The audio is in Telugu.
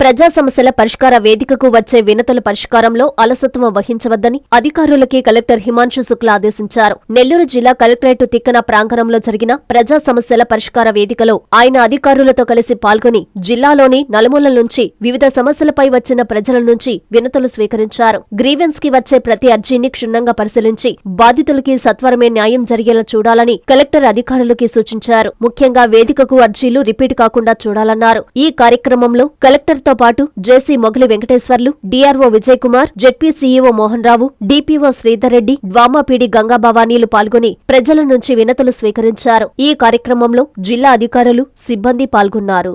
ప్రజా సమస్యల పరిష్కార వేదికకు వచ్చే వినతుల పరిష్కారంలో అలసత్వం వహించవద్దని అధికారులకి కలెక్టర్ హిమాంశు శుక్లా ఆదేశించారు. నెల్లూరు జిల్లా కలెక్టరేట్ తిక్కన ప్రాంగణంలో జరిగిన ప్రజా సమస్యల పరిష్కార వేదికలో ఆయన అధికారులతో కలిసి పాల్గొని జిల్లాలోని నలుమూలల నుంచి వివిధ సమస్యలపై వచ్చిన ప్రజల నుంచి వినతులు స్వీకరించారు. గ్రీవెన్స్కి వచ్చే ప్రతి అర్జీని క్షుణ్ణంగా పరిశీలించి బాధితులకి సత్వరమే న్యాయం జరిగేలా చూడాలని కలెక్టర్ అధికారులకి సూచించారు. ముఖ్యంగా వేదికకు అర్జీలు రిపీట్ కాకుండా చూడాలన్నారు. ఈ కార్యక్రమంలో కలెక్టర్ తో పాటు JC Mogali Venkateswarlu DRO Vijay Kumar ZP CEO Mohan Rao DPO Sridhar Reddy DWMA PD Ganga భవానీలు పాల్గొని ప్రజల నుంచి వినతులు స్వీకరించారు. ఈ కార్యక్రమంలో జిల్లా అధికారులు సిబ్బంది పాల్గొన్నారు.